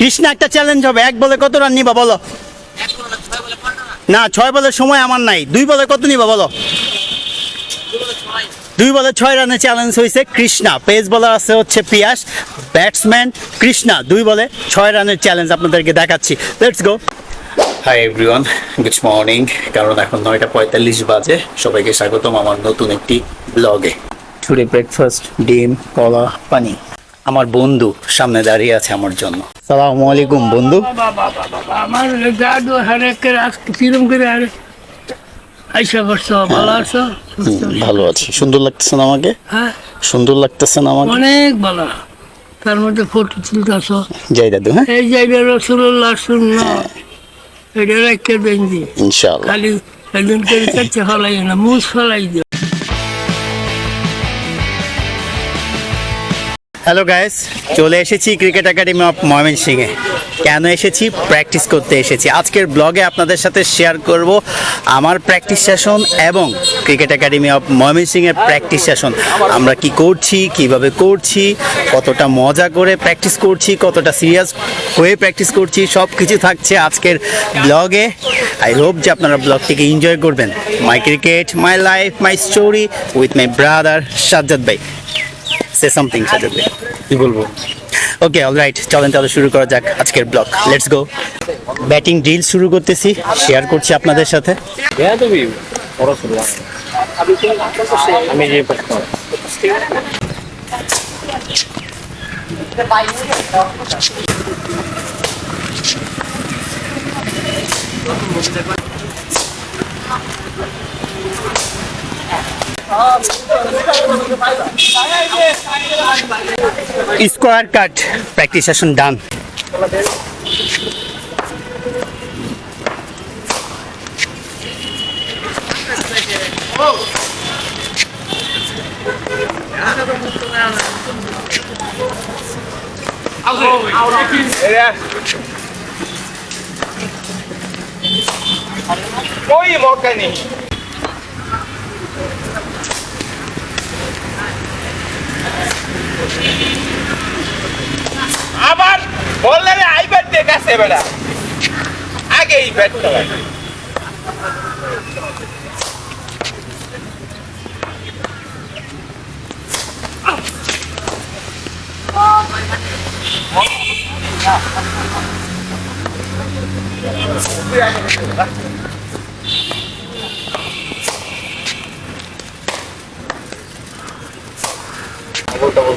কৃষ্ণা একটা চ্যালেঞ্জ হবে। এক বলে কত রান নিবা বলো? না ছয় বলের সময় আমার নাই। দুই বলে কত নিবা বলো? দুই বলে ছয় রানে চ্যালেঞ্জ হয়েছে কৃষ্ণা। পেস বলার আছে হচ্ছে পিয়াস ব্যাটসম্যান কৃষ্ণা। দুই বলে ছয় রানের চ্যালেঞ্জ আপনাদেরকে দেখাচ্ছি। Let's go hi everyone good morning কারণ এখন নয়টা পঁয়তাল্লিশ বাজে। সবাইকে স্বাগতম আমার নতুন একটি ব্লগে টুডে ব্রেকফাস্ট ডিম কলা পানি। আমার বন্ধু সামনে দাঁড়িয়ে আছে আমার জন্য। সালামু আলাইকুম বন্ধু। আমার দাদু হারেকের আজকে কিরম করে আর আইসা করছ ভালো আছো? ভালো আছি। সুন্দর লাগতেছে না আমাকে? হ্যাঁ। সুন্দর লাগতেছে না আমাকে? অনেক ভালো। তার মধ্যে ফটো তুলতেছো যাই দাদু হ্যাঁ? এই জায়গা রসুল্লাহ শূন্য এটা রেখে দেন যে ইনশাআল্লাহ। খালি একদিন করে কাছে ফলাই না মুস ফলাই দিও। হ্যালো গাইস চলে এসেছি ক্রিকেট একাডেমি অফ ময়মনসিংহে কেন এসেছি? প্র্যাকটিস করতে এসেছি। আজকের ব্লগে আপনাদের সাথে শেয়ার করব আমার প্র্যাকটিস সেশন এবং ক্রিকেট একাডেমি অফ ময়মনসিংহের প্র্যাকটিস সেশন আমরা কি করছি? কীভাবে করছি? কতটা মজা করে প্র্যাকটিস করছি? কতটা সিরিয়াস হয়ে প্র্যাকটিস করছি? সব কিছু থাকছে আজকের ব্লগে আই হোপ যে আপনারা ব্লগটিকে এনজয় করবেন। My cricket my life my story with my brother Sajjad ভাই। সে সামথিং ভাই কি বলব? ওকে অল রাইট চলেন তাহলে শুরু করা যাক আজকের blog let's go batting drill শুরু করতেছি। শেয়ার করছি আপনাদের সাথে। হ্যাঁ আমি যে প্রশ্ন square cut practice session done कोई मौका नहीं আবার বললে রে আই ব্যাট দেখ আছে বেটা। আগে এই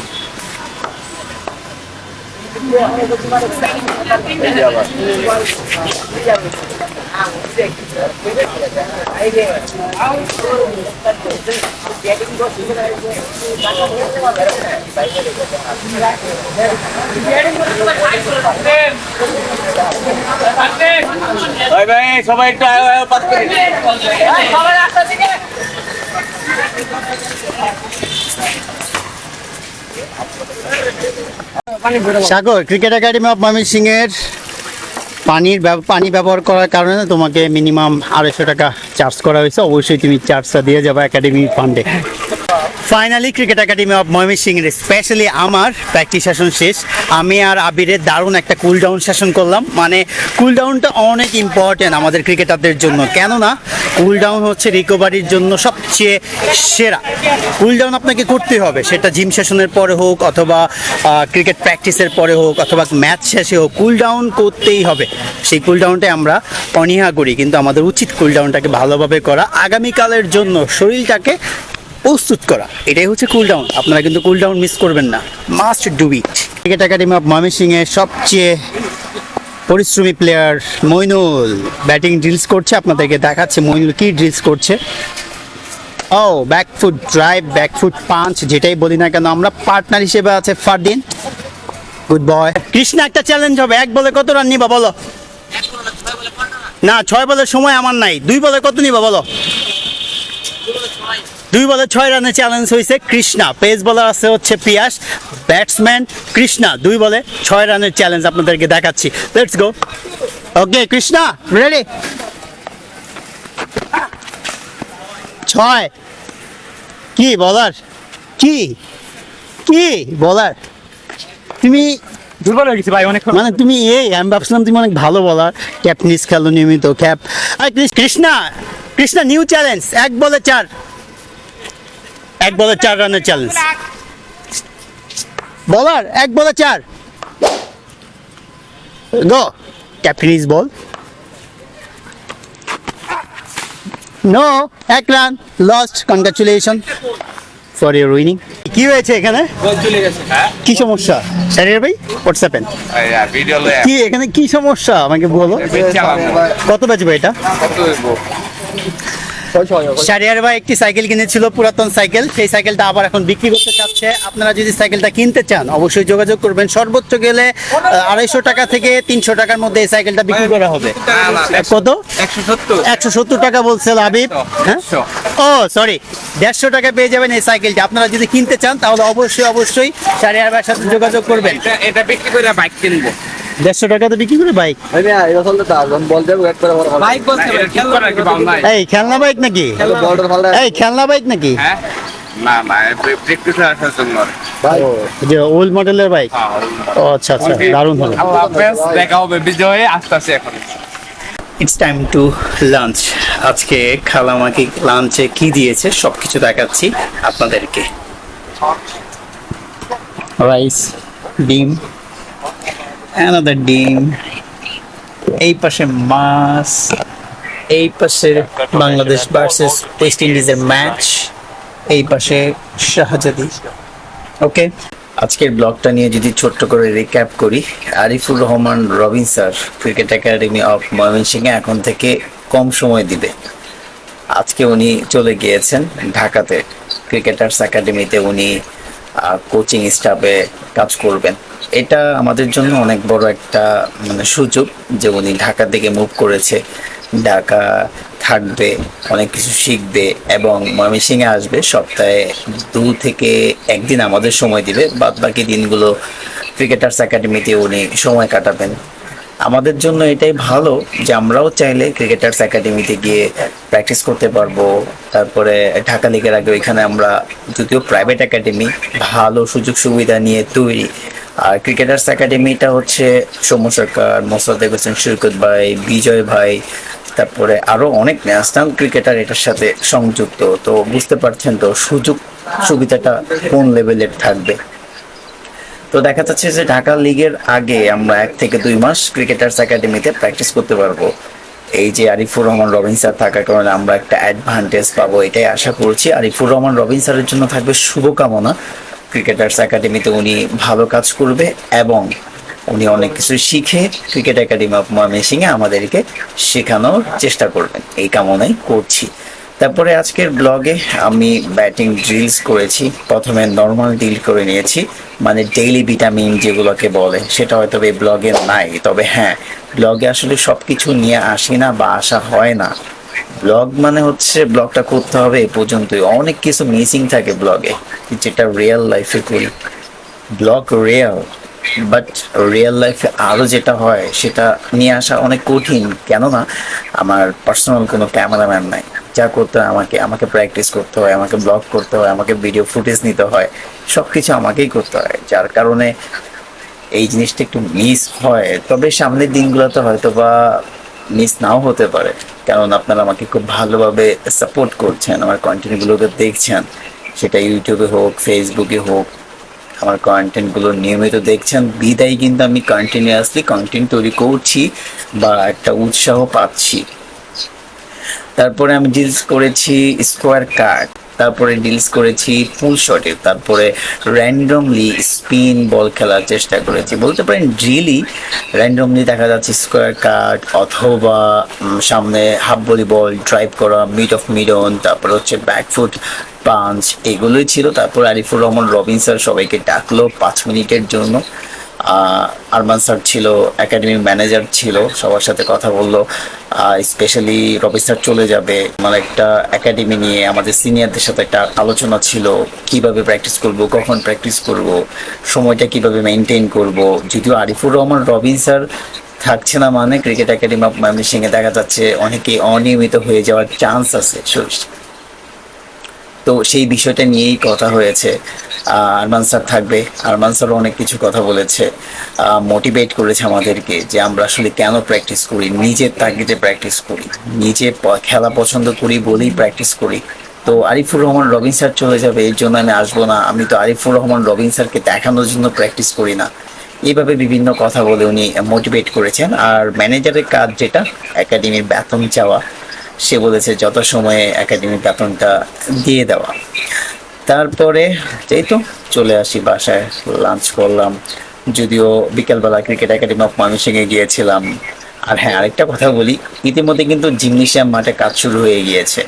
ভাই সবাই একটু আয় আয় পাস করে সাগর ক্রিকেট একাডেমি অফ ময়মনসিংহের পানির পানি ব্যবহার করার কারণে তোমাকে মিনিমাম আড়াইশো টাকা চার্জ করা হয়েছে। অবশ্যই তুমি চার্জটা দিয়ে যাবে একাডেমি ফান্ডে ফাইনালি ক্রিকেট একাডেমি অফ ময়মনসিংহের স্পেশালি আমার প্র্যাকটিস সেশন শেষ। আমি আর আবিরের দারুণ একটা কুল ডাউন সেশন করলাম। মানে কুল ডাউনটা অনেক ইম্পর্টেন্ট আমাদের ক্রিকেটারদের জন্য। কেননা কুল ডাউন হচ্ছে রিকভারির জন্য সবচেয়ে সেরা। কুল ডাউন আপনাকে করতে হবে। সেটা জিম সেশনের পরে হোক অথবা ক্রিকেট প্র্যাকটিসের পরে হোক অথবা ম্যাচ শেষে হোক কুল ডাউন করতেই হবে। সেই কুল ডাউনটাই আমরা অনীহা করি। কিন্তু আমাদের উচিত কুল ডাউনটাকে ভালোভাবে করা। আগামীকালের জন্য শরীরটাকে প্রস্তুত করা। এটাই হচ্ছে কুল ডাউন আপনারা কিন্তু কুল ডাউন মিস করবেন না। Must do it cricket academy of ময়মনসিংহের সবচেয়ে পরিশ্রমী প্লেয়ার মইনুল। ব্যাটিং ড্রিলস করছে, আপনাদেরকে দেখাচ্ছে মইনুল কি ড্রিলস করছে। ও back foot drive back foot punch যেটাই বলি না কেন, আমরা পার্টনার হিসেবে আছে ফারদিন। গুড বয় কৃষ্ণা, একটা চ্যালেঞ্জ হবে। এক বলে কত রান নিবা বলো? না, ছয় বলের সময় আমার নাই। দুই বলে কত নিবা বলো? দুই বলে ছয় রানের চ্যালেঞ্জ হয়েছে কৃষ্ণা। পেস বলার আছে হচ্ছে পিয়াস ব্যাটসম্যান কৃষ্ণা। দুই বলে ছয় রানের চ্যালেঞ্জ আপনাদেরকে দেখাচ্ছি। Let's go okay Krishna ready ছয়। কি বলার কি? কি বলার তুমি দুর্বল হয়ে গেছি ভাই অনেক মানে তুমি এই আমি ভাবছিলাম তুমি অনেক ভালো বলার ক্যাপনিস খেলো নিয়মিত ক্যাপ আর কৃষ- কৃষ্ণা কৃষ্ণা নিউ চ্যালেঞ্জ এক বলে চার। এক বলে চার রানের চ্যালেঞ্জ বলার এক বলে চার। গো ক্যাপনিস বল নো এক run. Lost congratulation for your winning কি হয়েছে এখানে? হ্যাঁ। কি সমস্যা? শারির ভাই হোয়াটসঅ্যাপেন ভিডিও কি এখানে কি সমস্যা? আমাকে বলো। কত বাজবে এটা? কত শারিয়ার ভাই একটি সাইকেল কিনেছিল পুরাতন সাইকেল। সেই সাইকেলটা আবার এখন বিক্রি করতে চাচ্ছে। আপনারা যদি সাইকেলটা কিনতে চান অবশ্যই যোগাযোগ করবেন। সর্বোচ্চ গেলে আড়াইশো টাকা থেকে তিনশো টাকার মধ্যে এই সাইকেলটা বিক্রি করা হবে। কত? একশো সত্তর একশো সত্তর টাকা বলছে লাবিব। হ্যাঁ? ও সরি দেড়শো টাকা পেয়ে যাবেন এই সাইকেলটা। আপনারা যদি কিনতে চান তাহলে অবশ্যই অবশ্যই শারিয়ার ভাইয়ের সাথে যোগাযোগ করবেন। এটা এটা বিক্রি করে বাইক কিনবো। দেড়শো টাকা তো বিক্রি করে বাইক এই খেলনা বাইক নাকি? এই খেলনা বাইক নাকি? হ্যাঁ? যে ওল্ড মডেলের বাইক ও আচ্ছা আচ্ছা দারুণ হলো। দেখা হবে বিজয়ে আসতেছে এখন। ইটস টাইম টু লাঞ্চ আজকে লাঞ্চে কি দিয়েছে সব কিছু দেখাচ্ছি আপনাদেরকে। রাইস ডিম অ্যানাদার ডিম এই পাশে মাছ এই পাশে বাংলাদেশ ভার্সেস ওয়েস্ট ইন্ডিজের ম্যাচ এই পাশে শাহজাদি। ওকে আজকের ব্লগটা নিয়ে যদি ছোট্ট করে রিক্যাপ করি, Arifur Rahman Robin sir cricket academy of ময়মনসিংহে এখন থেকে কম সময় দিবে। আজকে উনি চলে গিয়েছেন ঢাকাতে। ক্রিকেটার্স একাডেমিতে উনি কোচিং স্টাফে কাজ করবেন। এটা আমাদের জন্য অনেক বড় একটা মানে সুযোগ যে উনি ঢাকা থেকে মুভ করেছে। ঢাকা থাকবে, অনেক কিছু শিখবে এবং ময়মনসিংহে আসবে। সপ্তাহে দু থেকে একদিন আমাদের সময় দিবে। বাদ বাকি দিনগুলো ক্রিকেটার্স একাডেমিতে উনি সময় কাটাবেন। আমাদের জন্য এটাই ভালো যে আমরাও চাইলে ক্রিকেটার্স একাডেমিতে গিয়ে প্র্যাকটিস করতে পারব। তারপরে ঢাকা লিগের আগে ওইখানে আমরা যদিও প্রাইভেট একাডেমি, ভালো সুযোগ সুবিধা নিয়ে তৈরি। আর ক্রিকেটার্স একাডেমিটা হচ্ছে সৌম্য সরকার মোসাদ্দেক হোসেন সৈকত ভাই, বিজয় ভাই, তারপরে আরও অনেক ন্যাশনাল ক্রিকেটার এটার সাথে সংযুক্ত। তো বুঝতে পারছেন তো সুযোগ সুবিধাটা কোন লেভেলের থাকবে। তো দেখা যাচ্ছে যে ঢাকা লিগের আগে আমরা এক থেকে দুই মাস ক্রিকেটার্স একাডেমিতে প্র্যাকটিস করতে পারব। এই যে আরিফুর রহমান রবিন স্যার থাকার কারণে আমরা একটা অ্যাডভান্টেজ পাবো, এটাই আশা করছি। আরিফুর রহমান রবিন স্যারের জন্য থাকবে শুভকামনা। ক্রিকেটার্স একাডেমিতে উনি ভালো কাজ করবে এবং উনি অনেক কিছু শিখে ক্রিকেট একাডেমি অফ ময়মনসিংহে আমাদেরকে শেখানোর চেষ্টা করবেন। এই কামনাই করছি। তারপরে আজকের ব্লগে আমি ব্যাটিং ড্রিলস করেছি। প্রথমে নর্মাল ডিল করে নিয়েছি মানে ডেইলি ভিটামিন যেগুলোকে বলে। সেটা হয়তো এই ব্লগে নাই, তবে হ্যাঁ ব্লগে আসলে সব কিছু নিয়ে আসি না বা আসা হয় না। ব্লগ মানে হচ্ছে ব্লগটা করতে হবে এই পর্যন্তই। অনেক কিছু মিসিং থাকে ব্লগে, যেটা রিয়েল লাইফে করি। ব্লগ রিয়েল বাট রিয়েল লাইফে আরও যেটা হয়, সেটা নিয়ে আসা অনেক কঠিন। কেননা, আমার পার্সোনাল কোনো ক্যামেরাম্যান নাই। যা করতে হয়, আমাকে আমাকে প্র্যাকটিস করতে হয়, আমাকে ব্লগ করতে হয়, আমাকে ভিডিও ফুটেজ নিতে হয় সব কিছু আমাকেই করতে হয়। যার কারণে এই জিনিসটা একটু মিস হয়। তবে সামনের দিনগুলোতে হয়তো বা মিস নাও হতে পারে। কারণ আপনারা আমাকে খুব ভালোভাবে সাপোর্ট করছেন, আমার কন্টেন্টগুলোকে দেখছেন, সেটা ইউটিউবে হোক ফেসবুকে হোক, আমার কন্টেন্টগুলো নিয়মিত দেখছেন। বিদায় কিন্তু আমি কন্টিনিউয়াসলি কন্টেন্ট তৈরি করছি বা একটা উৎসাহ পাচ্ছি। তারপরে আমি ডিলস করেছি স্কোয়ার কাট তারপরে ডিলস করেছি ফুল শটে তারপরে র্যান্ডমলি স্পিন বল খেলার চেষ্টা করেছি। বলতে পারেন ড্রিলি র্যান্ডমলি দেখা যাচ্ছে স্কোয়ার কাট অথবা সামনে হাফ ভলি বল ড্রাইভ করা মিড অফ মিডন তারপরে হচ্ছে ব্যাকফুট পাঞ্চ এগুলোই ছিল। তারপর আরিফুর রহমান রবিন স্যার সবাইকে ডাকলো পাঁচ মিনিটের জন্য। আরমান স্যার ছিল একাডেমির ম্যানেজার ছিল, সবার সাথে কথা বলল। স্পেশালি রবি স্যার চলে যাবে। আমার একটা একাডেমি নিয়ে, আমাদের সিনিয়রদের সাথে একটা আলোচনা ছিল, কীভাবে প্র্যাকটিস করব, কখন প্র্যাকটিস করব, সময়টা কীভাবে মেনটেন করব। যদিও আরিফুর রহমান রবিন স্যার থাকছে না মানে ক্রিকেট একাডেমি অফ ময়মনসিংহে দেখা যাচ্ছে অনেকেই অনিয়মিত হয়ে যাওয়ার চান্স আছে। তো সেই বিষয়টা নিয়েই কথা হয়েছে। আরমান স্যার থাকবে। আরমান স্যারও অনেক কিছু কথা বলেছে। মোটিভেট করেছে আমাদেরকে যে আমরা আসলে কেন প্র্যাকটিস করি, নিজের তাগিদে প্র্যাকটিস করি, নিজে খেলা পছন্দ করি বলেই প্র্যাকটিস করি। তো আরিফুর রহমান রবিন স্যার চলে যাবে এর জন্য আমি আসব না। আমি তো আরিফুর রহমান রবিন স্যারকে দেখানোর জন্য প্র্যাকটিস করি না। এইভাবে বিভিন্ন কথা বলে উনি মোটিভেট করেছেন। আর ম্যানেজারের কাজ যেটা একাডেমির বেতন চাওয়া। সে বলেছে যত সময়ে একাডেমির বেতনটা দিয়ে দেওয়া। তারপরে এই তো চলে আসি বাসায় লাঞ্চ করলাম। যদিও বিকেলবেলা ক্রিকেট একাডেমি অফ ময়মনসিংহে গিয়েছিলাম। আর হ্যাঁ আরেকটা কথা বলি, ইতিমধ্যে কিন্তু জিমনেশিয়াম মাঠে কাজ শুরু হয়ে গিয়েছে।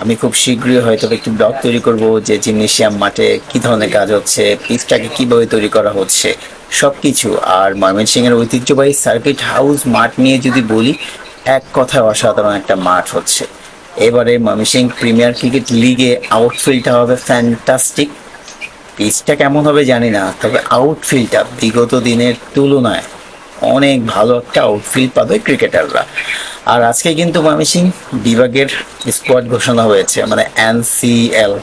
আমি খুব শীঘ্রই হয়তো একটি ব্লগ তৈরি করব যে জিমনেশিয়াম মাঠে কি ধরনের কাজ হচ্ছে পিচটাকে কীভাবে তৈরি করা হচ্ছে সব কিছু আর ময়মনসিংহের ঐতিহ্যবাহী সার্কিট হাউস মাঠ নিয়ে যদি বলি এক কথায় অসাধারণ একটা মাঠ হচ্ছে। এবারে ময়মনসিংহ প্রিমিয়ার ক্রিকেট লিগে আউটফিল্ডটা হবে ফ্যান্টাস্টিক পিচটা কেমন হবে জানি না, তবে আউটফিল্ডটা বিগত দিনের তুলনায় অনেক ভালো একটা আউটফিল্ড পাবে ক্রিকেটাররা আর আজকে কিন্তু ময়মনসিংহ বিভাগের স্কোয়াড ঘোষণা হয়েছে মানে এনসিএল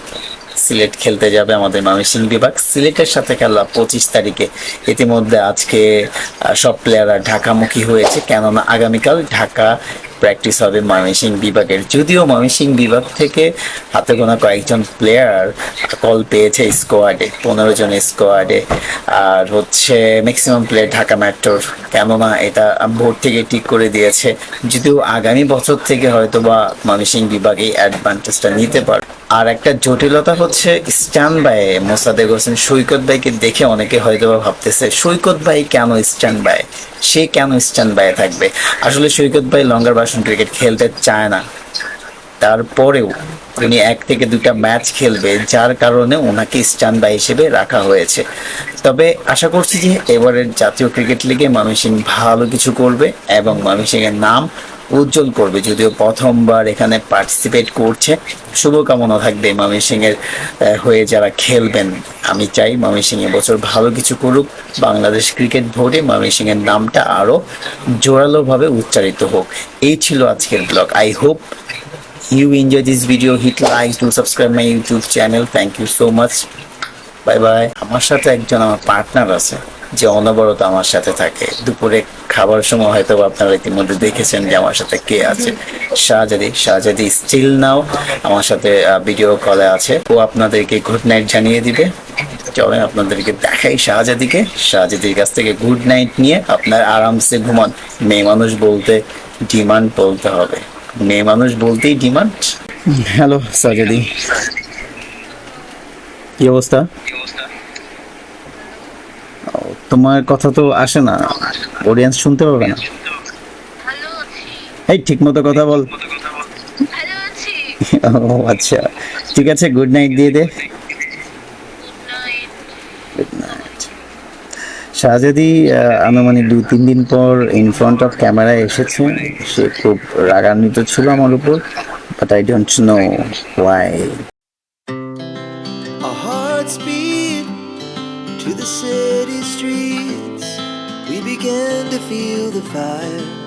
সিলেট খেলতে যাবে আমাদের ময়মনসিংহ বিভাগ। সিলেটের সাথে খেলা পঁচিশ তারিখে। ইতিমধ্যে আজকে সব প্লেয়াররা ঢাকামুখী হয়েছে। কেননা আগামীকাল ঢাকা প্র্যাকটিস হবে ময়মনসিংহ বিভাগের। যদিও ময়মনসিংহ বিভাগ থেকে হাতে গোনা কয়েকজন প্লেয়ার কল পেয়েছে স্কোয়াডে পনেরো জন স্কোয়াডে আর হচ্ছে ম্যাক্সিমাম প্লেয়ার ঢাকা মেট্রোর কেননা এটা বোর্ড থেকে ঠিক করে দিয়েছে। যদিও আগামী বছর থেকে হয়তো বা ময়মনসিংহ বিভাগ এই অ্যাডভান্টেজটা নিতে পারে আর একটা জটিলতা হচ্ছে স্ট্যান্ড বাই মোসাদেক হোসেন। সৈকত ভাইকে দেখে অনেকে হয়তো ভাবতেছে, সৈকত ভাই কেন স্ট্যান্ড বাই? সে কেন স্ট্যান্ড বাই থাকবে? আসলে সৈকত ভাই লঙ্গার বাসন ক্রিকেট খেলতে চায় না। তারপরেও উনি এক থেকে দুটা ম্যাচ খেলবে, যার কারণে ওনাকে স্ট্যান্ড বাই হিসেবে রাখা হয়েছে। তবে আশা করছি যে এবারের জাতীয় ক্রিকেট লিগে ময়মনসিংহ ভালো কিছু করবে এবং ময়মনসিংহের নাম উজ্জ্বল করবে, যদিও প্রথমবার এখানে পার্টিসিপেট করছে। শুভকামনা থাকবে ময়মনসিংহের হয়ে যারা খেলবেন। আমি চাই ময়মনসিংহ এবছর ভালো কিছু করুক। বাংলাদেশ ক্রিকেট বোর্ডে ময়মনসিংহের নামটা আরও জোরালোভাবে উচ্চারিত হোক। এই ছিল আজকের blog. I hope you enjoy this video. Hit like to subscribe my youtube channel. Thank you so much. Bye bye আমার সাথে একজন আমার পার্টনার আছে। যে অনবরত আমার সাথে থাকে। দুপুরে খাবার সময় হয়তো আপনারা ইতিমধ্যে দেখেছেন যে আমার সাথে কে আছে। শাহজাদি শাহজাদি স্টিল নাও আমার সাথে ভিডিও কলে আছে। ও আপনাদেরকে গুড নাইট জানিয়ে দিবে। চলেন আপনাদেরকে দেখাই শাহজাদিকে। শাহজাদির কাছ থেকে গুড নাইট নিয়ে আপনার আরামসে ঘুমান। মেয়ে মানুষ বলতে ডিমান্ড বলতে হবে। মেয়ে মানুষ বলতেই ডিমান্ড হ্যালো শাহজাদি। কি অবস্থা? তোমার কথা তো আসে না। অডিয়েন্স শুনতে পাবে না। এই ঠিক মতো কথা বল। ও আচ্ছা। ঠিক আছে গুড নাইট দিয়ে দে। শাহজাদি আনুমানিক দুই, তিন দিন পর ইন ফ্রন্ট অফ ক্যামেরা এসেছে। সে খুব রাগান্বিত ছিল আমার উপর but I don't know why feel the fire.